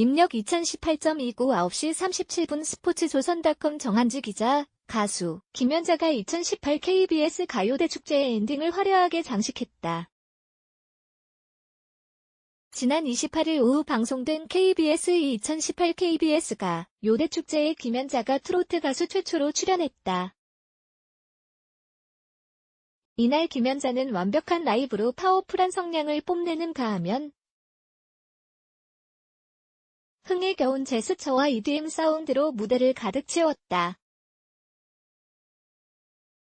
입력 2018.29 9시 37분 스포츠조선닷컴 정한지 기자, 가수, 김연자가 2018 KBS 가요대 축제의 엔딩을 화려하게 장식했다. 지난 28일 오후 방송된 KBS 2018 KBS가 요대 축제에 김연자가 트로트 가수 최초로 출연했다. 이날 김연자는 완벽한 라이브로 파워풀한 성량을 뽐내는 가하면 흥에 겨운 제스처와 EDM 사운드로 무대를 가득 채웠다.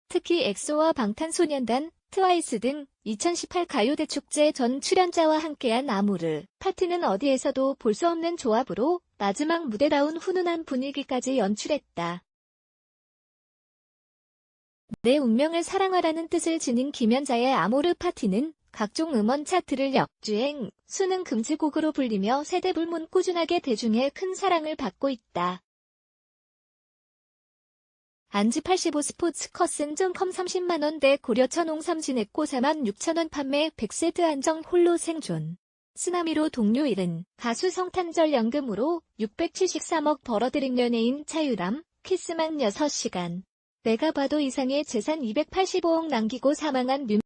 특히 엑소와 방탄소년단, 트와이스 등 2018 가요대 축제 전 출연자와 함께한 아모르 파티는 어디에서도 볼 수 없는 조합으로 마지막 무대다운 훈훈한 분위기까지 연출했다. 내 운명을 사랑하라는 뜻을 지닌 김연자의 아모르 파티는 각종 음원 차트를 역주행, 수능 금지곡으로 불리며 세대불문 꾸준하게 대중의 큰 사랑을 받고 있다. 안지 85 스포츠 커슨.com 30만원대 고려천 홍삼 진액고 4만 6천원 판매 100세트 안정 홀로 생존. 쓰나미로 동료 일은 가수 성탄절 연금으로 673억 벌어들인 연예인 차유람, 키스만 6시간. 내가 봐도 이상의 재산 285억 남기고 사망한 뮤